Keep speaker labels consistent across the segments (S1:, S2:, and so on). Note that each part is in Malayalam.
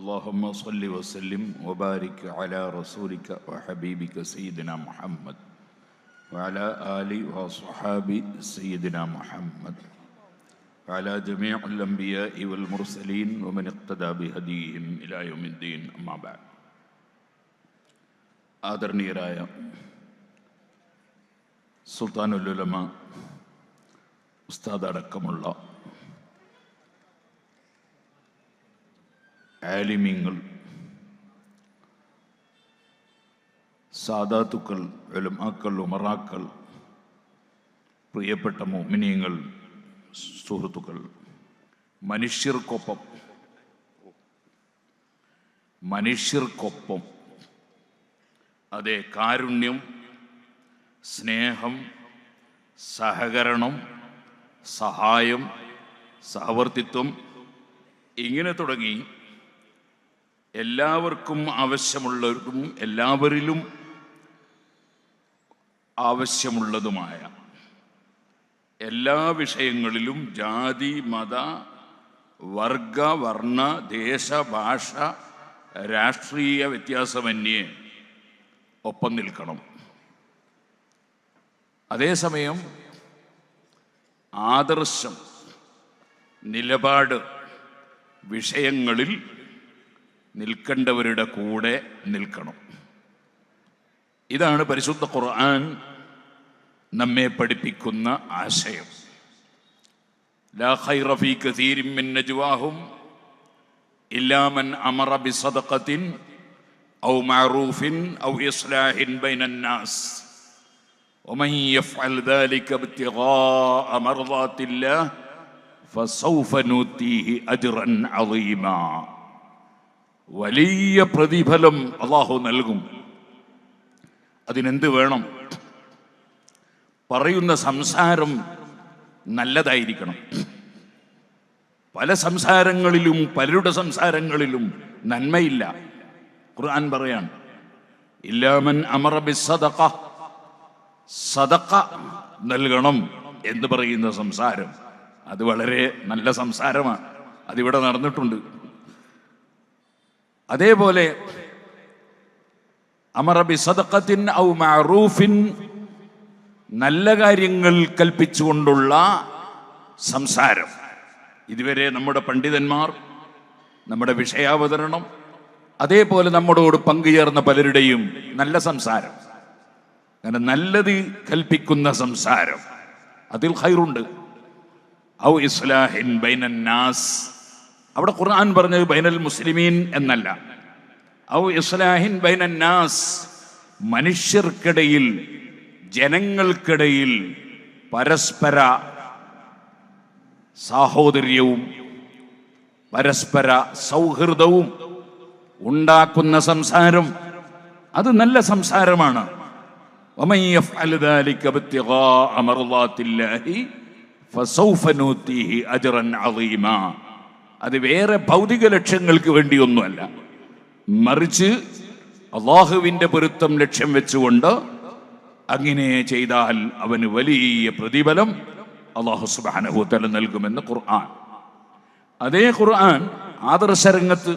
S1: اللهم صل وسلم وبارك على رسولك وحبيبك سيدنا محمد وعلى آل وصحاب سيدنا محمد وعلى جميع الأنبياء والمرسلين ومن اقتدى بهديهم إلى يوم الدين أما بعد ആദരണീയരായ സുൽത്താനുലുലമ ഉസ്താദ് അടക്കമുള്ള ആലിമീങ്ങൾ സാദാത്തുക്കൾ എലുമാക്കൾ ഉമറാക്കൾ പ്രിയപ്പെട്ട മോമിനിയങ്ങൾ സുഹൃത്തുക്കൾ മനുഷ്യർക്കൊപ്പം മനുഷ്യർക്കൊപ്പം അതെ കാരുണ്യം സ്നേഹം സഹകരണം സഹായം സഹവർത്തിത്വം ഇങ്ങനെ തുടങ്ങി എല്ലാവർക്കും ആവശ്യമുള്ളതും എല്ലാവരിലും ആവശ്യമുള്ളതുമായ എല്ലാ വിഷയങ്ങളിലും ജാതി മത വർഗ വർണ ദേശ ഭാഷ രാഷ്ട്രീയ വ്യത്യാസമന്യേ ഒപ്പം നിൽക്കണം. അതേസമയം ആദർശം നിലപാട് വിഷയങ്ങളിൽ നിൽക്കേണ്ടവരുടെ കൂടെ നിൽക്കണം ഇതാണ് പരിശുദ്ധ ഖുർആൻ നമ്മെ പഠിപ്പിക്കുന്ന ആശയം ലാ ഖൈറ ഫീ കസീരിൻ മിൻ നജ്വാഹും ഇല്ലാ മൻ അമറ ബിസദഖത്തിൻ ഔ മഅറൂഫിൻ ഔ ഇസ്ലാഹിൻ ബൈനൻ നാസ് ومن يفعل ذلك ابتغاء مرضات الله فسوف نؤتيه اجرا عظيما വലിയ പ്രതിഫലം അള്ളാഹു നൽകും. അതിനെന്ത് വേണം? പറയുന്ന സംസാരം നല്ലതായിരിക്കണം. പല സംസാരങ്ങളിലും പലരുടെ സംസാരങ്ങളിലും നന്മയില്ല. ഖുർആൻ പറയാണ് ഇല്ലാമൻ അമറബി സദക്ക സദക്ക നൽകണം എന്ന് പറയുന്ന സംസാരം. അത് വളരെ നല്ല സംസാരമാണ്. അതിവിടെ നടന്നിട്ടുണ്ട്. അതേപോലെ അമറബി സദക്കത്തിൻ ഔ മാറൂഫിൻ നല്ല കാര്യങ്ങൾ കൽപ്പിച്ചുകൊണ്ടുള്ള സംസാരം. ഇതുവരെ നമ്മുടെ പണ്ഡിതന്മാർ നമ്മുടെ വിഷയാവതരണം അതേപോലെ നമ്മളോട് പങ്കുചേർന്ന പലരുടെയും നല്ല സംസാരം. അങ്ങനെ നല്ലത് കൽപ്പിക്കുന്ന സംസാരം. അതിൽ ഹൈറുണ്ട് ഔ ഇസ്ലാഹിൻ ബൈനന്നാസ് നാസ് അവിടെ ഖുർആൻ പറഞ്ഞത് ബൈനൽ മുസ്ലിമീൻ എന്നല്ല. ഔ ഇസ്ലാഹിൻ ബൈനൻ നാസ് മനുഷ്യർക്കിടയിൽ ജനങ്ങൾക്കിടയിൽ പരസ്പര സാഹോദര്യവും പരസ്പര സൗഹൃദവും ഉണ്ടാക്കുന്ന സംസാരം. അത് നല്ല സംസാരമാണ്. അമറുല്ലാത്തില്ലാഹി ഫസൗഫനൂത്തിഹി അജറൻ അലീമ അത് വേറെ ഭൗതിക ലക്ഷ്യങ്ങൾക്ക് വേണ്ടിയൊന്നുമല്ല. മറിച്ച് അള്ളാഹുവിന്റെ പൊരുത്തം ലക്ഷ്യം വെച്ചുകൊണ്ട് അങ്ങനെ ചെയ്താൽ അവന് വലിയ പ്രതിഫലം അള്ളാഹു സുബാനഹുത്തല നൽകുമെന്ന് ഖുർആൻ. അതേ ഖുർആൻ ആദർശരംഗത്ത്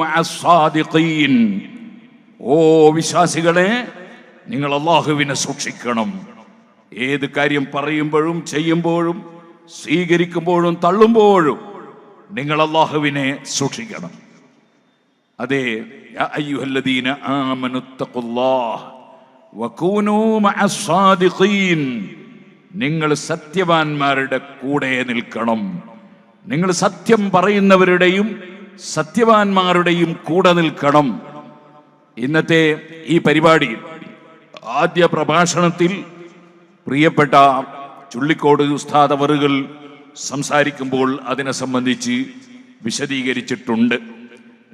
S1: മഅസ്സാദിഖീൻ ഓ വിശ്വാസികളെ നിങ്ങൾ അള്ളാഹുവിനെ സൂക്ഷിക്കണം. ഏത് കാര്യം പറയുമ്പോഴും ചെയ്യുമ്പോഴും സ്വീകരിക്കുമ്പോഴും തള്ളുമ്പോഴും നിങ്ങൾ അള്ളാഹുവിനെ സൂക്ഷിക്കണം. അതെ അയ്യുഹല്ലദീന വകൂനൂ മഅസ്സാദിഖീൻ നിങ്ങൾ സത്യവാന്മാരുടെ കൂടെ നിൽക്കണം. നിങ്ങൾ സത്യം പറയുന്നവരുടെയും സത്യവാന്മാരുടെയും കൂടെ നിൽക്കണം. ഇന്നത്തെ ഈ പരിപാടിയിൽ ആദ്യ പ്രഭാഷണത്തിൽ പ്രിയപ്പെട്ട ചുള്ളിക്കോട് ഉസ്താദ് അവറുകൾ സംസാരിക്കുമ്പോൾ അതിനെ സംബന്ധിച്ച് വിശദീകരിച്ചിട്ടുണ്ട്.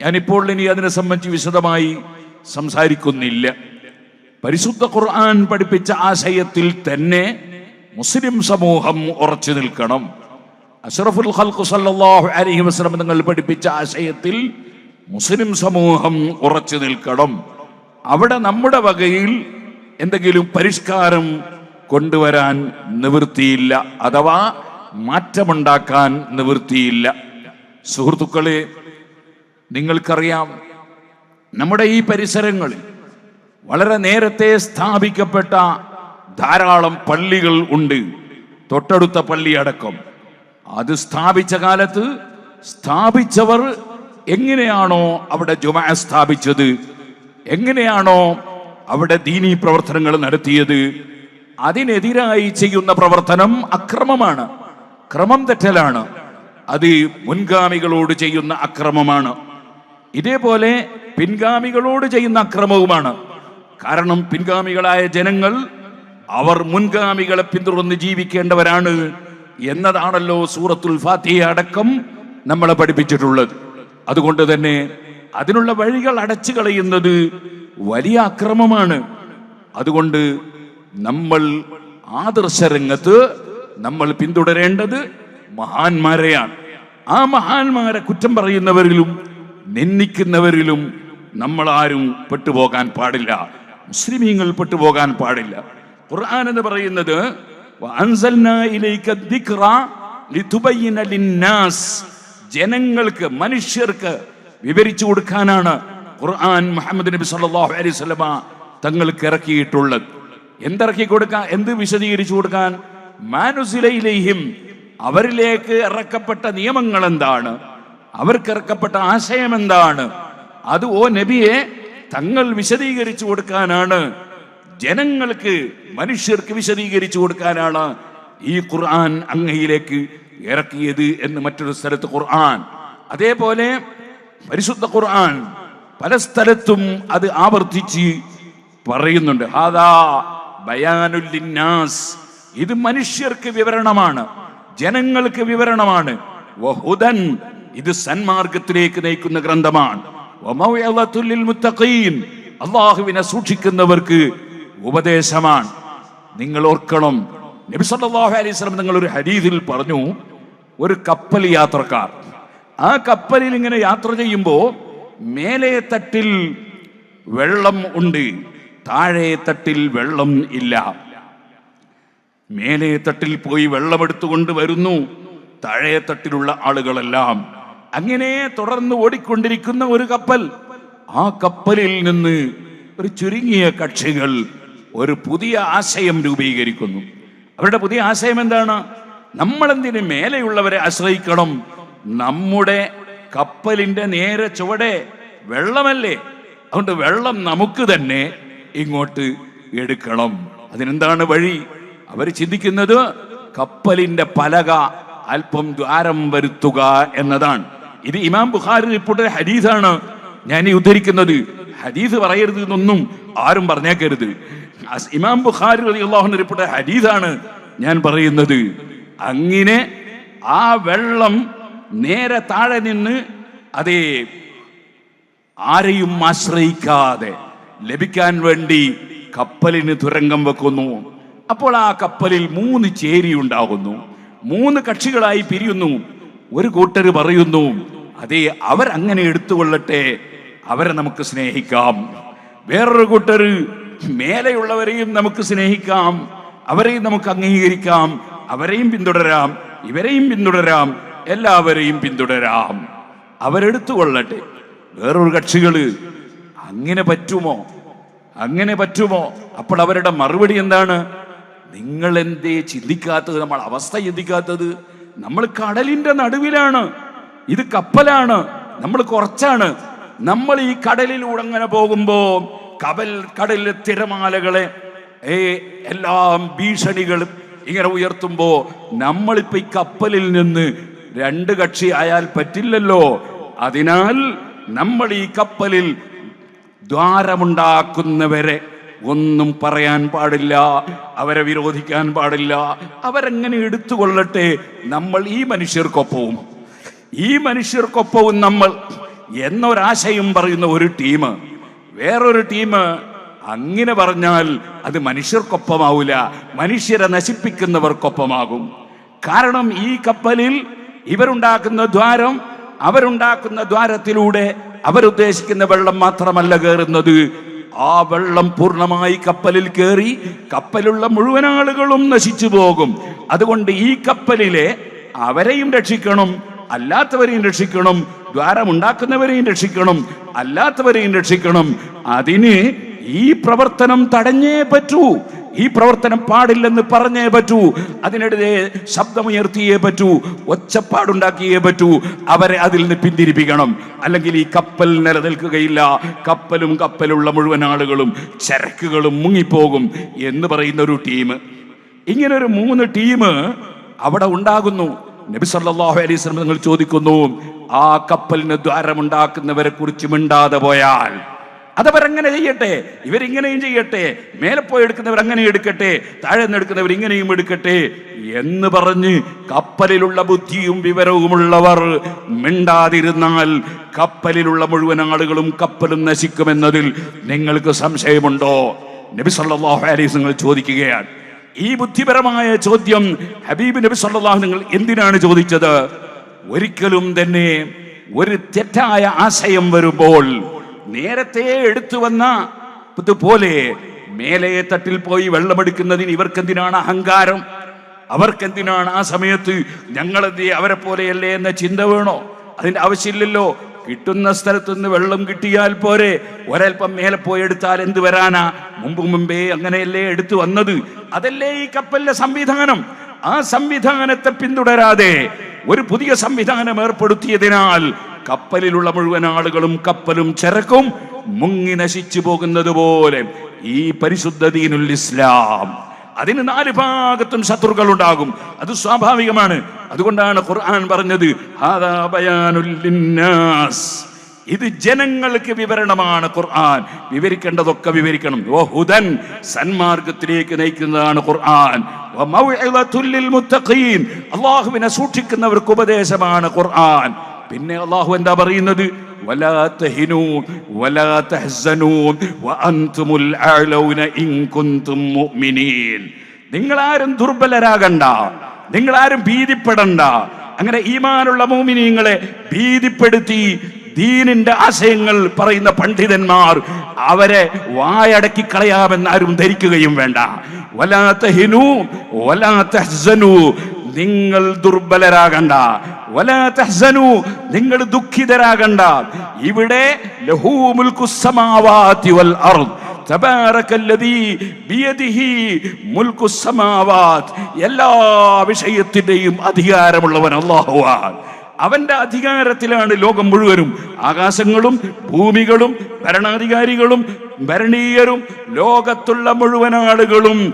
S1: ഞാനിപ്പോൾ ഇനി അതിനെ സംബന്ധിച്ച് വിശദമായി സംസാരിക്കുന്നില്ല. പരിശുദ്ധ ഖുർആൻ പഠിപ്പിച്ച ആശയത്തിൽ തന്നെ മുസ്ലിം സമൂഹം ഉറച്ചു നിൽക്കണം. അഷറഫുൽ ഖൽഖു സല്ലല്ലാഹു അലൈഹി വസല്ലം നിങ്ങൾ പഠിപ്പിച്ച ആശയത്തിൽ മുസ്ലിം സമൂഹം ഉറച്ചു നിൽക്കണം. അവിടെ നമ്മുടെ വകയിൽ എന്തെങ്കിലും പരിഷ്കാരം കൊണ്ടുവരാൻ നിവൃത്തിയില്ല അഥവാ മാറ്റമുണ്ടാക്കാൻ നിവൃത്തിയില്ല. സുഹൃത്തുക്കളെ നിങ്ങൾക്കറിയാം നമ്മുടെ ഈ പരിസരങ്ങളിൽ വളരെ നേരത്തെ സ്ഥാപിക്കപ്പെട്ട ധാരാളം പള്ളികൾ ഉണ്ട്. തൊട്ടടുത്ത പള്ളി അടക്കം. അത് സ്ഥാപിച്ച കാലത്ത് സ്ഥാപിച്ചവർ എങ്ങനെയാണോ അവിടെ ജുമാ സ്ഥാപിച്ചത്? എങ്ങനെയാണോ അവിടെ ദീനീ പ്രവർത്തനങ്ങൾ നടത്തിയത്? അതിനെതിരായി ചെയ്യുന്ന പ്രവർത്തനം അക്രമമാണ്. ക്രമം തെറ്റലാണ്. അത് മുൻഗാമികളോട് ചെയ്യുന്ന അക്രമമാണ്. ഇതേപോലെ പിൻഗാമികളോട് ചെയ്യുന്ന അക്രമവുമാണ്. കാരണം പിൻഗാമികളായ ജനങ്ങൾ അവർ മുൻഗാമികളെ പിന്തുടർന്ന് ജീവിക്കേണ്ടവരാണ് എന്നതാണല്ലോ സൂറത്തുൽ ഫാത്തിഹ അടക്കം നമ്മളെ പഠിപ്പിച്ചിട്ടുള്ളത്. അതുകൊണ്ട് തന്നെ അതിനുള്ള വഴികൾ അടച്ചു കളയുന്നത് വലിയ അക്രമമാണ്. അതുകൊണ്ട് നമ്മൾ ആദർശരംഗത്ത് നമ്മൾ പിന്തുടരേണ്ടത് മഹാന്മാരെയാണ്. ആ മഹാന്മാരെ കുറ്റം പറയുന്നവരിലും നിന്ദിക്കുന്നവരിലും നമ്മൾ ആരും പെട്ടുപോകാൻ പാടില്ല. മുസ്ലിമീങ്ങൾ പെട്ടുപോകാൻ പാടില്ല. ഖുർആൻ എന്ന് പറയുന്നത്. ജനങ്ങൾക്ക് മനുഷ്യർക്ക് വിവരിച്ചു കൊടുക്കാനാണ് ഖുർആൻ മുഹമ്മദ് നബി സല്ലല്ലാഹു അലൈഹി വസല്ലമ തങ്ങൾക്ക് ഇറക്കിയിട്ടുള്ളത്. എന്തിറക്കി കൊടുക്കാൻ എന്ത് വിശദീകരിച്ചു കൊടുക്കാൻ? മാനുസിലയിലേയും അവരിലേക്ക് ഇറക്കപ്പെട്ട നിയമങ്ങൾ എന്താണ് അവർക്ക് ഇറക്കപ്പെട്ട ആശയം എന്താണ് അത് ഓ നബിയെ തങ്ങൾ വിശദീകരിച്ചു കൊടുക്കാനാണ്. ജനങ്ങൾക്ക് മനുഷ്യർക്ക് വിശദീകരിച്ചു കൊടുക്കാനാണ് ഈ ഖുർആൻ അങ്ങയിലേക്ക് ഇറക്കിയത് എന്ന് മറ്റൊരു സ്ഥലത്ത് ഖുർആൻ. അതേപോലെ പരിശുദ്ധ ഖുർആൻ പല സ്ഥലത്തും അത് ആവർത്തിച്ച് പറയുന്നുണ്ട്. ഹാദാ ബയാനുൽ ലിന്നാസ്. ഇത് മനുഷ്യർക്ക് വിവരണമാണ് ജനങ്ങൾക്ക് വിവരണമാണ്. വഹുദൻ ഇത് സന്മാർഗത്തിലേക്ക് നയിക്കുന്ന ഗ്രന്ഥമാണ്. അള്ളാഹുവിനെ സൂക്ഷിക്കുന്നവർക്ക് ഉപദേശമാണ്. നിങ്ങൾ ഓർക്കണം നബി സല്ലല്ലാഹു അലൈഹി വസല്ലം നിങ്ങൾ ഒരു ഹരീതിൽ പറഞ്ഞു ഒരു കപ്പൽ യാത്രക്കാർ. ആ കപ്പലിൽ ഇങ്ങനെ യാത്ര ചെയ്യുമ്പോൾ മേലെ തട്ടിൽ വെള്ളം ഉണ്ട്. താഴെ തട്ടിൽ വെള്ളം ഇല്ല. മേലെ തട്ടിൽ പോയി വെള്ളമെടുത്തുകൊണ്ട് വരുന്നു. താഴെ തട്ടിലുള്ള ആളുകളെല്ലാം. അങ്ങനെ തുടർന്ന് ഓടിക്കൊണ്ടിരിക്കുന്ന ഒരു കപ്പൽ. ആ കപ്പലിൽ നിന്ന് ഒരു ചുരുങ്ങിയ കക്ഷികൾ ഒരു പുതിയ ആശയം രൂപീകരിക്കുന്നു. അവരുടെ പുതിയ ആശയം എന്താണ്? നമ്മളെന്തിന് മേലെയുള്ളവരെ ആശ്രയിക്കണം? നമ്മുടെ കപ്പലിന്റെ നേരെ ചുവടെ വെള്ളമല്ലേ? അതുകൊണ്ട് വെള്ളം നമുക്ക് തന്നെ ഇങ്ങോട്ട് എടുക്കണം. അതിനെന്താണ് വഴി? അവർ ചിന്തിക്കുന്നത് കപ്പലിന്റെ പലക അല്പം ദ്വാരം വരുത്തുക എന്നതാണ്. ഇത് ഇമാം ബുഖാരി റിപ്പോർട്ട് ഹദീസാണ്. ഞാൻ ഈ ഉദ്ധരിക്കുന്നത്. ഹദീസ് പറയരുത് എന്നൊന്നും ആരും പറഞ്ഞേക്കരുത്. ഇമാം ബുഖാരി റളിയല്ലാഹു റിപ്പോർട്ട് ഹദീസാണ് ഞാൻ പറയുന്നത്. അങ്ങനെ ആ വെള്ളം നേരെ താഴെ നിന്ന് അതേ ആരെയും ആശ്രയിക്കാതെ ലഭിക്കാൻ വേണ്ടി കപ്പലിന് തുരങ്കം വെക്കുന്നു. അപ്പോൾ ആ കപ്പലിൽ മൂന്ന് ചേരി ഉണ്ടാകുന്നു. മൂന്ന് കക്ഷികളായി പിരിയുന്നു. ഒരു കൂട്ടർ പറയുന്നു അതെ അവരങ്ങനെ എടുത്തുകൊള്ളട്ടെ. അവരെ നമുക്ക് സ്നേഹിക്കാം. വേറൊരു കൂട്ടർ മേലെയുള്ളവരെയും നമുക്ക് സ്നേഹിക്കാം. അവരെയും നമുക്ക് അംഗീകരിക്കാം. അവരെയും പിന്തുടരാം. ഇവരെയും പിന്തുടരാം. എല്ലാവരെയും പിന്തുടരാം. അവരെടുത്തുകൊള്ളട്ടെ. വേറൊരു കക്ഷികൾ അങ്ങനെ പറ്റുമോ? അങ്ങനെ പറ്റുമോ? അപ്പോൾ അവരുടെ മറുപടി എന്താണ്? നിങ്ങൾ എന്തേ ചിന്തിക്കാത്തത്? നമ്മൾ അവസ്ഥ ചിന്തിക്കാത്തത്? നമ്മൾ കടലിന്റെ നടുവിലാണ്. ഇത് കപ്പലാണ്. നമ്മൾ കുറച്ചാണ്. നമ്മൾ ഈ കടലിലൂടെ അങ്ങനെ പോകുമ്പോൾ കപൽ കടലിലെ തിരമാലകളെ ഏ എല്ലാം ഭീഷണികളും ഇങ്ങനെ ഉയർത്തുമ്പോ നമ്മളിപ്പോ ഈ കപ്പലിൽ നിന്ന് രണ്ട് കക്ഷി ആയാൽ പറ്റില്ലല്ലോ. അതിനാൽ നമ്മൾ ഈ കപ്പലിൽ ദ്വാരമുണ്ടാക്കുന്നവരെ ഒന്നും പറയാൻ പാടില്ല അവരെ വിരോധിക്കാൻ പാടില്ല. അവരെങ്ങനെ എടുത്തുകൊള്ളട്ടെ? നമ്മൾ ഈ മനുഷ്യർക്കൊപ്പവും. ഈ മനുഷ്യർക്കൊപ്പവും നമ്മൾ എന്നൊരാശയം പറയുന്ന ഒരു ടീം. വേറൊരു ടീം അങ്ങനെ പറഞ്ഞാൽ അത് മനുഷ്യർക്കൊപ്പമാവില്ല മനുഷ്യരെ നശിപ്പിക്കുന്നവർക്കൊപ്പമാകും. കാരണം ഈ കപ്പലിൽ ഇവരുണ്ടാക്കുന്ന ദ്വാരം അവരുണ്ടാക്കുന്ന ദ്വാരത്തിലൂടെ അവരുദ്ദേശിക്കുന്ന വെള്ളം മാത്രമല്ല കയറുന്നത് ആ വെള്ളം പൂർണമായി കപ്പലിൽ കയറി കപ്പലുള്ള മുഴുവൻ ആളുകളും നശിച്ചു പോകും. അതുകൊണ്ട് ഈ കപ്പലിലെ അവരെയും രക്ഷിക്കണം അല്ലാത്തവരെയും രക്ഷിക്കണം ദ്വാരമുണ്ടാക്കുന്നവരെയും രക്ഷിക്കണം അല്ലാത്തവരെയും രക്ഷിക്കണം. അതിന് ഈ പ്രവർത്തനം തടഞ്ഞേ പറ്റൂ. ഈ പ്രവർത്തനം പാടില്ലെന്ന് പറഞ്ഞേ പറ്റൂ. അതിനിടെ ശബ്ദമുയർത്തിയേ പറ്റൂ. ഒച്ചപ്പാടുണ്ടാക്കിയേ പറ്റൂ. അവരെ അതിൽ നിന്ന് പിന്തിരിപ്പിക്കണം. അല്ലെങ്കിൽ ഈ കപ്പൽ നിലനിൽക്കുകയില്ല. കപ്പലും കപ്പലുള്ള മുഴുവൻ ആളുകളും ചരക്കുകളും മുങ്ങിപ്പോകും എന്ന് പറയുന്ന ഒരു ടീം. ഇങ്ങനെ ഒരു മൂന്ന് ടീം അവിടെ ഉണ്ടാകുന്നു. നബി സല്ലല്ലാഹു അലൈഹി നിങ്ങൾ ചോദിക്കുന്നു ആ കപ്പലിന് ദ്വാരമുണ്ടാക്കുന്നവരെ കുറിച്ച് മിണ്ടാതെ പോയാൽ അതവരങ്ങനെ ചെയ്യട്ടെ ഇവരിങ്ങനെയും ചെയ്യട്ടെ മേലെ പോയി എടുക്കുന്നവർ അങ്ങനെ എടുക്കട്ടെ താഴെ നിന്ന് എടുക്കുന്നവർ ഇങ്ങനെയും എടുക്കട്ടെ എന്ന് പറഞ്ഞ് കപ്പലിലുള്ള ബുദ്ധിയും വിവരവുമുള്ളവർ മിണ്ടാതിരുന്നാൽ കപ്പലിലുള്ള മുഴുവൻ ആളുകളും കപ്പലും നശിക്കുമെന്നതിൽ നിങ്ങൾക്ക് സംശയമുണ്ടോ? നബി വസല്ലം നിങ്ങൾ ചോദിക്കുകയാണ്. ഈ ബുദ്ധിപരമായ ചോദ്യം ഹബീബ് നബി സല്ലല്ലാഹു നിങ്ങൾ എന്തിനാണ് ചോദിച്ചത്? ഒരിക്കലും തന്നെ ഒരു തെറ്റായ ആശയം വരുമ്പോൾ നേരത്തെ എടുത്തു വന്ന ഇതുപോലെ മേലെ തട്ടിൽ പോയി വെള്ളമെടുക്കുന്നതിന് ഇവർക്കെന്തിനാണ് അഹങ്കാരം? അവർക്കെന്തിനാണ് ആ സമയത്ത് ഞങ്ങളെന്ത് അവരെ പോലെയല്ലേ എന്ന ചിന്ത വേണോ? അതിന്റെ ആവശ്യമില്ലല്ലോ. കിട്ടുന്ന സ്ഥലത്തു നിന്ന് വെള്ളം കിട്ടിയാൽ പോരെ. ഒരൽപ്പം മേലെ പോയി എടുത്താൽ എന്ത് വരാനാ? മുമ്പ് മുമ്പേ അങ്ങനെയല്ലേ എടുത്തു വന്നത്? അതല്ലേ ഈ കപ്പലിലെ സംവിധാനം? ആ സംവിധാനത്തെ പിന്തുടരാതെ ഒരു പുതിയ സംവിധാനം ഏർപ്പെടുത്തിയതിനാൽ കപ്പലിലുള്ള മുഴുവൻ ആളുകളും കപ്പലും ചരക്കും മുങ്ങി നശിച്ചു പോകുന്നത് പോലെ ഈ പരിശുദ്ധ ദീനുൽ ഇസ്ലാം. അതിന് നാല് ഭാഗത്തും ശത്രുക്കൾ ഉണ്ടാകും അത് സ്വാഭാവികമാണ്. അതുകൊണ്ടാണ് ഖുർആൻ പറഞ്ഞത്. ഇത് ജനങ്ങൾക്ക് വിവരണമാണ് ഖുർആൻ. വിവരിക്കേണ്ടതൊക്കെ വിവരിക്കണം. ഹുദൻ സന്മാർഗത്തിലേക്ക് നയിക്കുന്നതാണ് ഖുർആൻ. അള്ളാഹുവിനെ സൂക്ഷിക്കുന്നവർക്ക് ഉപദേശമാണ് ഖുർആൻ. പിന്നെ അള്ളാഹു എന്താ പറയുന്നത്? നിങ്ങൾ ആരും ദുർബലരാകണ്ട നിങ്ങൾ ആരും ഭീതിപ്പെടണ്ട. അങ്ങനെ ഈമാനുള്ള മോമിനിയങ്ങളെ ഭീതിപ്പെടുത്തി ദീനിന്റെ ആശയങ്ങൾ പറയുന്ന പണ്ഡിതന്മാർ അവരെ വായടക്കി കളയാമെന്ന് ആരും ധരിക്കുകയും വേണ്ട. വലാ ഹിനു വലാ തഹ്സനൂ നിങ്ങൾ ദുർബലരാകണ്ട. വലാ തഹ്സനു നിങ്ങൾ ദുഃഖിതരാകണ്ട. ഇവിടെ എല്ലാ വിഷയത്തിന്റെയും അധികാരമുള്ളവൻ അല്ലാഹുവാണ്. അവന്റെ അധികാരത്തിലാണ് ലോകം മുഴുവനും. ആകാശങ്ങളും ഭൂമികളും ഭരണാധികാരികളും ഭരണീയരും ലോകത്തുള്ള മുഴുവൻ ആളുകളും.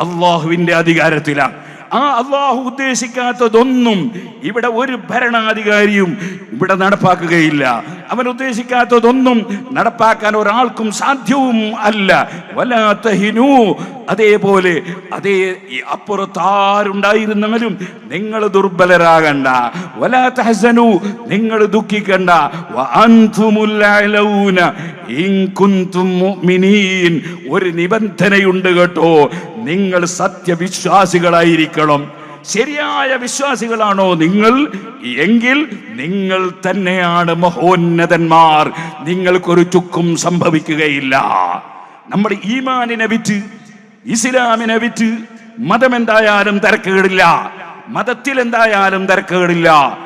S1: അള്ളാഹുവിന്റെ അധികാരത്തിലാണ്. ആ അള്ളാഹു ഉദ്ദേശിക്കാത്തതൊന്നും ഇവിടെ ഒരു ഭരണാധികാരിയും ഇവിടെ നടപ്പാക്കുകയില്ല. അവൻ ഉദ്ദേശിക്കാത്തതൊന്നും നടപ്പാക്കാൻ ഒരാൾക്കും സാധ്യവും അല്ല. വല്ലാത്ത ഹിനു അതേപോലെ അതേ അപ്പുറത്ത് ആരുണ്ടായിരുന്നാലും നിങ്ങൾ ദുർബലരാകണ്ട. വലാത്തഹസനു നിങ്ങൾ ദുഃഖിക്കണ്ട. ഒരു നിബന്ധനയുണ്ട് കേട്ടോ. നിങ്ങൾ സത്യവിശ്വാസികളായിരിക്കണം. ശരിയായ വിശ്വാസികളാണോ നിങ്ങൾ? എങ്കിൽ നിങ്ങൾ തന്നെയാണ് മഹോന്നതന്മാർ. നിങ്ങൾക്കൊരു ചുക്കും സംഭവിക്കുകയില്ല. നമ്മുടെ ഈമാനിനെ വിറ്റ് ഇസ്ലാമിനെ വിറ്റ് മതം എന്തായാലും തിരക്കേടില്ല. മതത്തിൽ എന്തായാലും തിരക്കേടില്ല.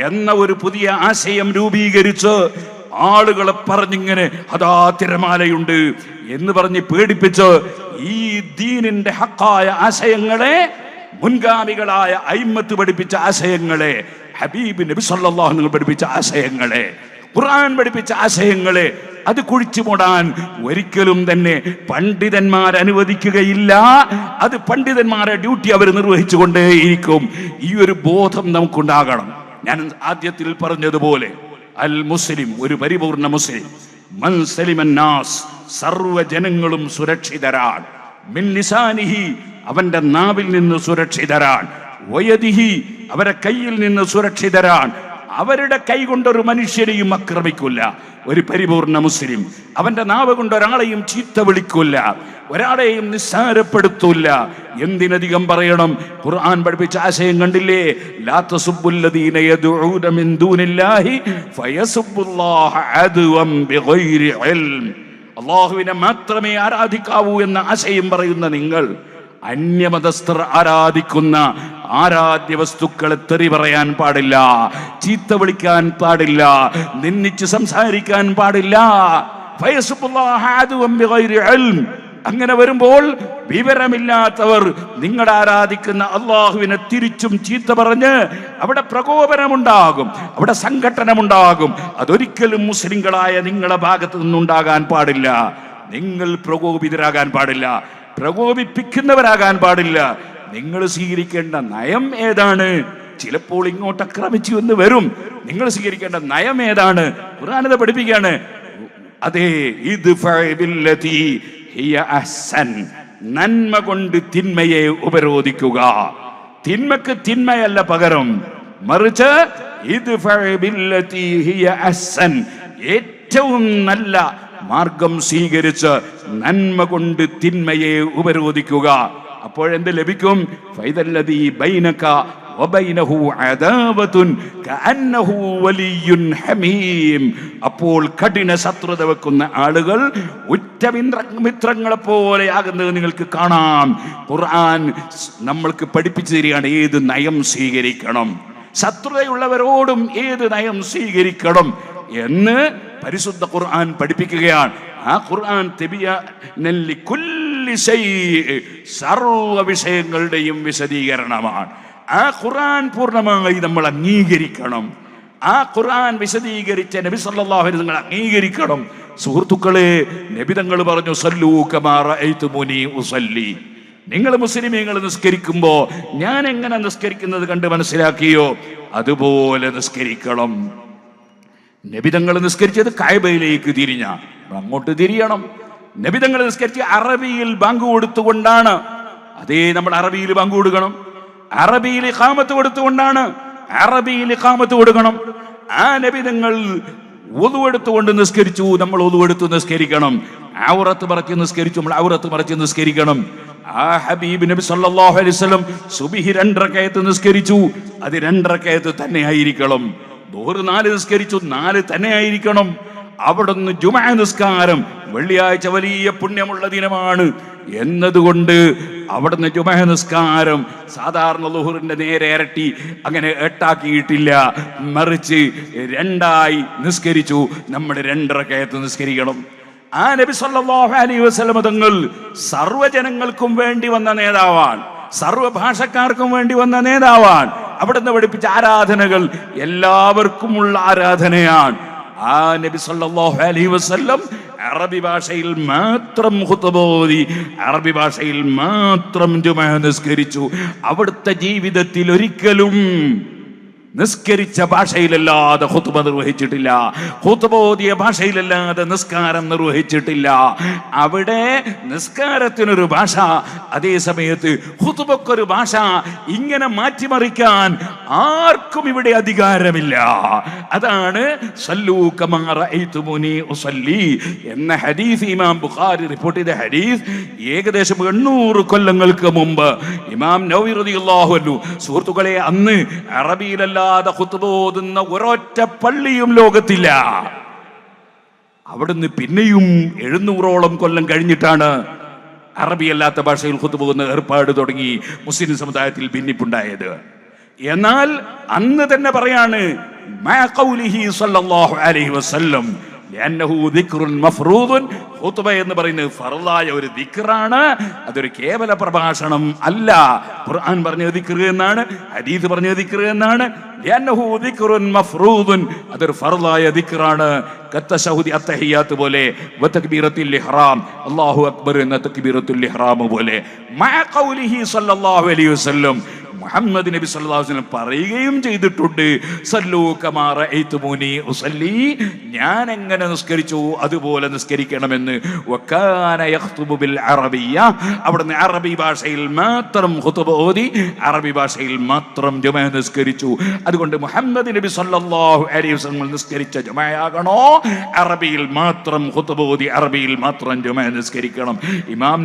S1: എന്ന ഒരു പുതിയ ആശയം രൂപീകരിച്ച് ആളുകളെ പറഞ്ഞിങ്ങനെ അതാ തിരമാലയുണ്ട് എന്ന് പറഞ്ഞ് പേടിപ്പിച്ച് ഈ ദീനിന്റെ ഹക്കായ ആശയങ്ങളെ മുൻഗാമികളായ അയിമത്ത് പഠിപ്പിച്ച ആശയങ്ങളെ ഹബീബ് നബി സല്ലല്ലാഹു നിങ്ങൾ പഠിപ്പിച്ച ആശയങ്ങളെ ഖുർആൻ പഠിപ്പിച്ച ആശയങ്ങളെ അത് കുഴിച്ചു മൂടാൻ ഒരിക്കലും തന്നെ പണ്ഡിതന്മാർ അനുവദിക്കുകയില്ല. അത് പണ്ഡിതന്മാരെ ഡ്യൂട്ടി അവർ നിർവഹിച്ചുകൊണ്ടേയിരിക്കും. ഈ ഒരു ബോധം നമുക്കുണ്ടാകണം. ഞാൻ ആദ്യത്തിൽ പറഞ്ഞതുപോലെ അൽ മുസ്ലിം ഒരു പരിപൂർണ മുസ്ലിം. മൻ സലിമൻ നാസ് സർവ ജനങ്ങളും സുരക്ഷിതരാണ്. മിൻ ലിസാനിഹി അവന്റെ നാവിൽ നിന്ന് സുരക്ഷിതരാൻ വയദിഹി അവരെ കയ്യിൽ നിന്ന് സുരക്ഷിതരാൻ അവരുടെ കൈ കൊണ്ടൊരു മനുഷ്യരെയും ആക്രമിക്കില്ല. ഒരു പരിപൂർണ മുസ്ലിം. അവന്റെ നാവ് കൊണ്ട് ഒരാളെയും ചീത്ത വിളിക്കില്ല. ഒരാളെയും നിസ്സാരപ്പെടുത്തൂല. എന്തിനധികം പറയണം? ഖുർആൻ പഠിപ്പിച്ച ആശയം കണ്ടില്ലേ? അള്ളാഹുവിനെ മാത്രമേ ആരാധിക്കാവൂ എന്ന ആശയം പറയുന്ന നിങ്ങൾ അന്യമതസ്ഥർ ആരാധിക്കുന്ന ആരാധ്യ വസ്തുക്കളെ തെറി പറയാൻ പാടില്ല ചീത്ത വിളിക്കാൻ പാടില്ല നിന്നിച്ച് സംസാരിക്കാൻ പാടില്ല. അങ്ങനെ വരുമ്പോൾ വിവരമില്ലാത്തവർ നിങ്ങൾ ആരാധിക്കുന്ന അള്ളാഹുവിനെ തിരിച്ചും ചീത്ത പറഞ്ഞ് അവിടെ പ്രകോപനമുണ്ടാകും അവിടെ സംഘട്ടനമുണ്ടാകും. അതൊരിക്കലും മുസ്ലിങ്ങളായ നിങ്ങളുടെ ഭാഗത്ത് നിന്നുണ്ടാകാൻ പാടില്ല. നിങ്ങൾ പ്രകോപിതരാകാൻ പാടില്ല പ്രകോപിപ്പിക്കുന്നവരാകാൻ പാടില്ല. നിങ്ങൾ സ്വീകരിക്കേണ്ട നയം ഏതാണ്? ചിലപ്പോൾ ഇങ്ങോട്ട് ആക്രമിച്ചു എന്ന് വരും. നിങ്ങൾ സ്വീകരിക്കേണ്ട നയം ഏതാണ്? ഖുർആാനത പഠിപ്പിക്കുകയാണ്. അതെ നന്മ കൊണ്ട് തിന്മയെ ഉപരോധിക്കുക. തിന്മക്ക് തിന്മയല്ല പകരം. മറിച്ച് ഇത്. ഏറ്റവും നല്ല മാർഗം സ്വീകരിച്ച് നന്മ കൊണ്ട് തിന്മയെ ഉപരോധിക്കുക. അപ്പോഴെന്ത് ലഭിക്കും? അപ്പോൾ കഠിന ശത്രുത വെക്കുന്ന ആളുകൾ മിത്ര- മിത്രങ്ങളെ പോലെയാകുന്നത് നിങ്ങൾക്ക് കാണാം. ഖുർആൻ നമ്മൾക്ക് പഠിപ്പിച്ചു തരികയാണ് ഏത് നയം സ്വീകരിക്കണം. ശത്രുതയുള്ളവരോടും ഏത് നയം സ്വീകരിക്കണം എന്ന് പരിശുദ്ധ ഖുർആൻ പഠിപ്പിക്കുകയാണ്. ആ ഖുർആൻ സർവ വിഷയങ്ങളുടെയും വിശദീകരണമാണ്. ആ ഖുർആൻ പൂർണമായി നമ്മൾ അംഗീകരിക്കണം. ആ ഖുർആൻ വിശദീകരിച്ച നബി സല്ലല്ലാഹു അലൈഹി നിങ്ങൾ അംഗീകരിക്കണം. സുഹൃത്തുക്കളെ നബി തങ്ങൾ പറഞ്ഞു സല്ലൂ കമാ റഅയ്തുമുനി ഉസല്ലി. നിങ്ങൾ മുസ്ലിമീങ്ങൾ നിസ്കരിക്കുമ്പോ ഞാൻ എങ്ങനെ നിസ്കരിക്കുന്നത് കണ്ട് മനസ്സിലാക്കിയോ? അതുപോലെ നിസ്കരിക്കണം. നബിതങ്ങൾ നിസ്കരിച്ചത് കായബയിലേക്ക് തിരിഞ്ഞ അങ്ങോട്ട് തിരിയണം. നബിതങ്ങൾ നിസ്കരിച്ച് അറബിയിൽ ബാങ്ക് കൊടുത്തുകൊണ്ടാണ്. അതേ നമ്മൾ അറബിയിൽ ബാങ്ക് കൊടുക്കണം. അറബിയിൽ കാമത്ത് കൊടുത്തുകൊണ്ടാണ്. അറബിയിൽ കാമത്ത് കൊടുക്കണം. ആ നബിതങ്ങൾ ഒതുവെടുത്തുകൊണ്ട് നിസ്കരിച്ചു നമ്മൾ ഒതുവെടുത്ത് നിസ്കരിക്കണം. ഔറത്ത് മറച്ച് നിസ്കരിച്ചു നമ്മൾ ഔറത്ത് മറച്ച് നിസ്കരിക്കണം. ആ ഹബീബ് നബി സല്ലല്ലാഹു അലൈഹി വസല്ലം സുബിഹി രണ്ടരക്കയത്ത് നിസ്കരിച്ചു അത് രണ്ടരക്കയത്ത് തന്നെ ആയിരിക്കണം. ദോറ് നാല് നിസ്കരിച്ചു നാല് തന്നെ ആയിരിക്കണം. അവിടുന്ന് ജുമാ നിസ്കാരം വെള്ളിയാഴ്ച വലിയ പുണ്യമുള്ള ദിനമാണ്. എന്നതുകൊണ്ട് അവിടുന്ന് ജുമഹ നിസ്കാരം സാധാരണ ലുഹുറിന്റെ നേരെ ഇരട്ടി അങ്ങനെ എട്ടാക്കിയിട്ടില്ല. മറിച്ച് രണ്ടായി നിസ്കരിച്ചു. നമ്മൾ രണ്ടരക്കയത്ത് നിസ്കരിക്കണം. ആ നബി സല്ലല്ലാഹു അലൈഹി വസല്ലം തങ്ങൾ സർവജനങ്ങൾക്കും വേണ്ടി വന്ന നേതാവാണ്. സർവ ഭാഷക്കാർക്കും വേണ്ടി വന്ന നേതാവാണ്. അവിടുന്ന് പഠിപ്പിച്ച ആരാധനകൾ എല്ലാവർക്കുമുള്ള ആരാധനയാണ്. ആ നബി സല്ലല്ലാഹു അലൈഹി വസല്ലം അറബി ഭാഷയിൽ മാത്രം ഹുതബോധി അറബി ഭാഷയിൽ മാത്രം ജുമ നിസ്കരിച്ചു. അവിടുത്തെ ജീവിതത്തിൽ ഒരിക്കലും നിസ്കരിച്ച ഭാഷയിലല്ലാതെ ഹുത്തുബ നിർവഹിച്ചിട്ടില്ല. ഹുത്തുബോധിയ ഭാഷയിലല്ലാതെ നിസ്കാരം നിർവഹിച്ചിട്ടില്ല. അവിടെ നിസ്കാരത്തിനൊരു ഭാഷ അതേ സമയത്ത് ഹുത്തുബക്കൊരു ഭാഷ ഇങ്ങനെ മാറ്റിമറിക്കാൻ ആർക്കും ഇവിടെ അധികാരമില്ല. അതാണ് എന്ന ഹദീസ് ഇമാം ബുഖാരി റിപ്പോർട്ട് ചെയ്ത ഹദീസ്. ഏകദേശം എണ്ണൂറ് കൊല്ലങ്ങൾക്ക് മുമ്പ് ഇമാം നൗവി റളിയല്ലാഹു സുഹൃത്തുക്കളെ അന്ന് അറബിയിലല്ലാതെ ഖുത്ബ ഓതുന്ന ഒരൊറ്റ പള്ളിയും ലോകത്തില്ല. അവിടുന്ന് പിന്നെയും എഴുന്നൂറോളം കൊല്ലം കഴിഞ്ഞിട്ടാണ് അറബി അല്ലാത്ത ഭാഷയിൽ കുത്തുപോകുന്ന ഏർപ്പാട് തുടങ്ങി മുസ്ലിം സമുദായത്തിൽ ഭിന്നിപ്പുണ്ടായത്. എന്നാൽ അന്ന് തന്നെ പറയാണ് മാ സല്ലല്ലാഹു അലൈഹി വസല്ലം ഖുത്ബ എന്ന് പറയുന്നത് ഫർദായ ഒരു ദിക്റാണ്. അതൊരു കേവല പ്രഭാഷണം അല്ല. ഖുർആൻ പറഞ്ഞ ദിക്റ് എന്നാണ് ഹദീസ് പറഞ്ഞ ദിക്റ് എന്നാണ്. അതൊരു ഫർദായ ദിക്റാണ്. കത്തശഹുദി അത്തഹിയാത്ത് പോലെ വതക്ബീറത്തിൽ ഇഹ്റാം. അല്ലാഹു അക്ബർ എന്ന തക്ബീറത്തുൽ ഇഹ്റാം പോലെ. സ്വല്ലല്ലാഹു അലൈഹി വസല്ലം. മുഹമ്മദ് നബി സല്ലാസ്ലം പറയുകയും ചെയ്തിട്ടുണ്ട്. സല്ലൂ ഉസല്ലി. ഞാൻ എങ്ങനെ നിസ്കരിച്ചു? അതുപോലെ നിസ്കരിക്കണമെന്ന്. ബിൽ അറബിയ്യ. അവിടുന്ന് അറബി ഭാഷയിൽ മാത്രം ഖുതുബ ഓതി അറബി ഭാഷയിൽ മാത്രം ജുമ നിസ്കരിച്ചു. അതുകൊണ്ട് മുഹമ്മദ് നബി സല്ലാഹു അലൈഹി നിസ്കരിച്ച ജുമയാകണോ? അറബിയിൽ മാത്രം ഓതി അറബിയിൽ മാത്രം ജുമ നിസ്കരിക്കണം. ഇമാം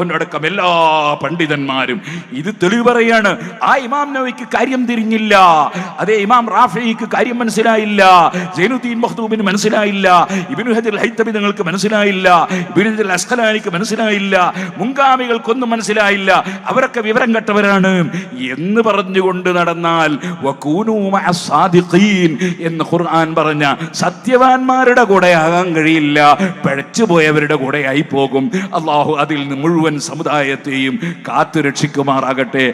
S1: അൻഹു അടക്കം എല്ലാ പണ്ഡിതന്മാരും ഇത് തെളിവ് പറയാണ്. ആ ഇമാം നവിക്ക് കാര്യം തിരിഞ്ഞില്ല. അതേ ഇമാം റാഫിക്ക് കാര്യം മനസ്സിലായില്ല. ജൈനുദ്ദീൻ മഹ്ദൂബിന് മനസ്സിലായില്ല. ഇബ്നു ഹജർ ഹൈത്തബി നിങ്ങൾക്ക് മനസ്സിലായില്ല. ഇബിനു ഹജർ അസ്ഖലാനിക്ക് മനസ്സിലായില്ല. മുൻഗാമികൾക്കൊന്നും മനസ്സിലായില്ല. അവരൊക്കെ വിവരം കെട്ടവരാണ്. എന്ന് പറഞ്ഞുകൊണ്ട് നടന്നാൽ എന്ന് ഖുർആൻ പറഞ്ഞ സത്യവാന്മാരുടെ കൂടെ ആകാൻ കഴിയില്ല. പഴച്ചുപോയവരുടെ കൂടെ ആയി പോകും. അള്ളാഹു അതിൽ നിന്ന് മുഴുവൻ സമുദായത്തെയും കാത്തു രക്ഷിക്കുമാറാകട്ടെ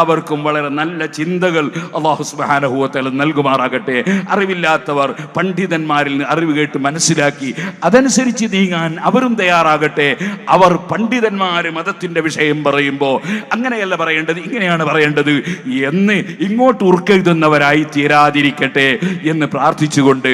S1: എല്ലാവർക്കും വളരെ നല്ല ചിന്തകൾ അള്ളാഹു സുബാനഹുവത്തൽ നൽകുമാറാകട്ടെ. അറിവില്ലാത്തവർ പണ്ഡിതന്മാരിൽ നിന്ന് അറിവ് കേട്ട് മനസ്സിലാക്കി അതനുസരിച്ച് നീങ്ങാൻ അവരും തയ്യാറാകട്ടെ. അവർ പണ്ഡിതന്മാര് മതത്തിന്റെ വിഷയം പറയുമ്പോൾ അങ്ങനെയല്ല പറയേണ്ടത് ഇങ്ങനെയാണ് പറയേണ്ടത്. എന്ന് ഇങ്ങോട്ട് ഉറക്കെഴുതുന്നവരായി തീരാതിരിക്കട്ടെ എന്ന് പ്രാർത്ഥിച്ചുകൊണ്ട്